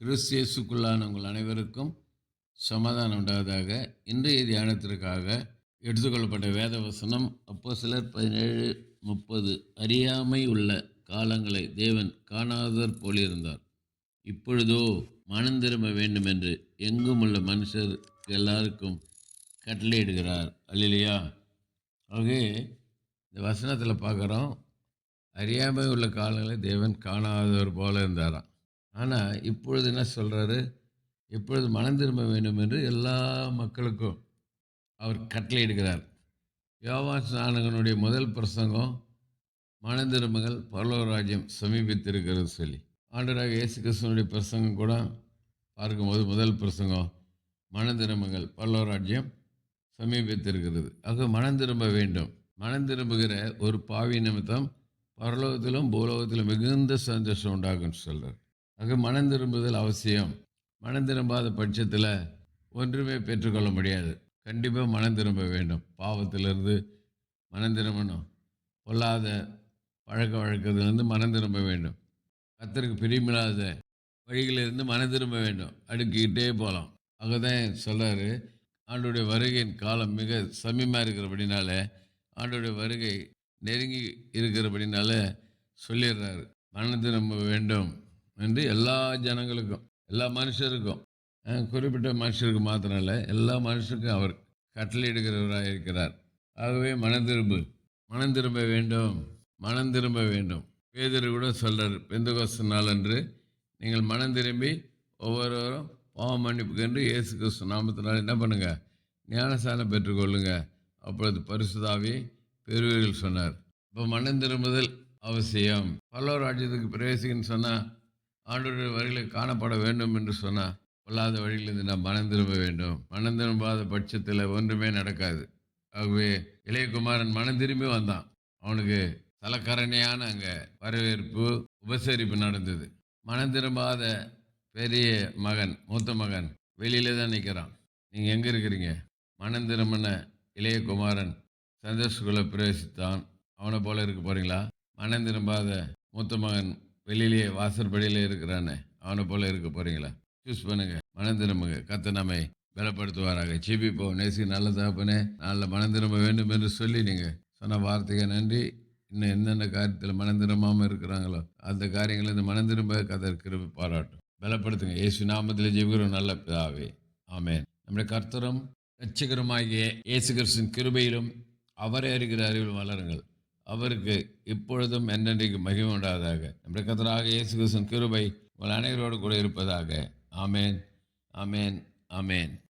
கிறிஸ்தியசுக்குள்ளான உங்கள் அனைவருக்கும் சமாதானம் உண்டாவதாக இன்றைய தியானத்திற்காக எடுத்துக்கொள்ளப்பட்ட வேத வசனம் அப்போ சிலர் பதினேழு முப்பது. அறியாமை உள்ள காலங்களை தேவன் காணாதவர் போலிருந்தார். இப்பொழுதோ மனம் திரும்ப வேண்டும் என்று எங்கும் உள்ள மனுஷர் எல்லாருக்கும் கட்டளையிடுகிறார். அல்லையா ஆகவே இந்த வசனத்தில் பார்க்குறோம் அறியாமை உள்ள காலங்களை தேவன் காணாதவர் போல இருந்தாராம். ஆனால் இப்பொழுது என்ன சொல்கிறாரு இப்பொழுது மனம் திரும்ப வேண்டும் என்று எல்லா மக்களுக்கும் அவர் கட்டளையிடுகிறார். யோவான் ஸ்நானகனுடைய முதல் பிரசங்கம் மனம் திரும்புங்கள் பரலோராஜ்யம் சமீபித்திருக்கிறது சொல்லி. ஆண்டராக இயேசு கிருஷ்ணனுடைய பிரசங்கம் கூட பார்க்கும்போது முதல் பிரசங்கம் மனம் திரும்புங்கள் பரலோராஜ்யம் சமீபித்திருக்கிறது. ஆக மனம் திரும்ப வேண்டும். மனம் திரும்புகிற ஒரு பாவி நிமித்தம் பரலோகத்திலும் பூலோகத்திலும் மிகுந்த சந்தோஷம் உண்டாகும்னு சொல்கிறார் ஆக மனம் திரும்புதல் அவசியம். மனம் திரும்பாத பட்சத்தில் ஒன்றுமே பெற்றுக்கொள்ள முடியாது. கண்டிப்பாக மனம் திரும்ப வேண்டும். பாவத்திலிருந்து மனம் திரும்பணும். பொல்லாத பழக்க வழக்கத்திலிருந்து மனம் திரும்ப வேண்டும். கத்தருக்கு பிரியமில்லாத வழிகளிலிருந்து மனம் திரும்ப வேண்டும். அடுக்கிக்கிட்டே போகலாம் அங்கே தான் சொல்கிறாரு ஆண்டுடைய வருகையின் காலம் மிக சமீபமாக இருக்கிறபடினால ஆண்டுடைய வருகை நெருங்கி இருக்கிறபடினால சொல்லிடுறாரு. மனம் திரும்ப வேண்டும். என்று எல்லா ஜனங்களுக்கும் எல்லா மனுஷருக்கும் குறிப்பிட்ட மனுஷருக்கு மாத்திரம் இல்லை எல்லா மனுஷருக்கும் அவர் கட்டளையிடுகிறவராக இருக்கிறார் ஆகவே மனம் திரும்பு மனம் திரும்ப வேண்டும் மனம் திரும்ப வேண்டும். பேதர் கூட சொல்கிறார் பெந்தகோஸ்து நாள் அன்று நீங்கள் மனம் திரும்பி ஒவ்வொருவரும் பாவ மன்னிப்புக்கு என்று இயேசு கிறிஸ்து நாமத்தினால் என்ன பண்ணுங்கள் ஞானசானம் பெற்றுக்கொள்ளுங்க. அப்பொழுது பரிசுதாவி பெருவீர்கள் சொன்னார். இப்போ மனம் திரும்புதல் அவசியம். பல்லவர் ராஜ்யத்துக்கு பிரவேசிக்கன்னு சொன்னால் ஆண்டோடைய வழியில் காணப்பட வேண்டும் என்று சொன்னால் கொள்ளாத வழியிலிருந்து நாம் மனம் திரும்ப வேண்டும். மனம் திரும்பாத பட்சத்தில் ஒன்றுமே நடக்காது. ஆகவே இளையகுமாரன் மனம் திரும்பி வந்தான். அவனுக்கு தலக்கரணையான அங்கே வரவேற்பு உபசரிப்பு நடந்தது. மனம் திரும்பாத பெரிய மகன் மூத்த மகன் வெளியில தான் நிற்கிறான் நீங்கள் எங்கே இருக்கிறீங்க? மனம் திரும்பின இளையகுமாரன் சந்தோஷக்குள்ள பிரவேசித்தான். அவனை போல இருக்க போகிறீங்களா மனம் திரும்பாத மூத்த மகன் வெளியிலேயே வாசற்படியிலே இருக்கிறானே அவனை போல இருக்க போறீங்களா? சூஸ் பண்ணுங்க. மனம் திரும்புங்க கத்த நம்மை பலப்படுத்துவாராக. போன் நேசி நல்ல தகப்பனே நல்ல மனம் திரும்ப வேண்டும் என்று சொல்லி நீங்கள் சொன்ன வார்த்தைக்கு நன்றி. இன்னும் என்னென்ன காரியத்தில் மனம் திரும்பாமல் இருக்கிறாங்களோ அந்த காரியங்களை இந்த மனம் திரும்ப கதர் பாராட்டும். பலப்படுத்துங்க. இயேசு நாமத்தில் ஜெபிக்கிறோம். நல்ல பிதாவே. ஆமேன். நம்முடைய கர்த்தரும் ரட்சகருமாகிய இயேசு கிருஷ்ணன் கிருபையிலும் அவரை அறிகிற அறிவிலும் வளருங்கள். அவருக்கு இப்பொழுதும் என்றென்றைக்கு மகிமை உண்டாவதாக. நம்முடைய கர்த்தராக இயேசு கிருஷ்ணன் கிருபை உங்கள் அனைவரோடு கூட இருப்பதாக. ஆமேன். ஆமேன். ஆமேன்.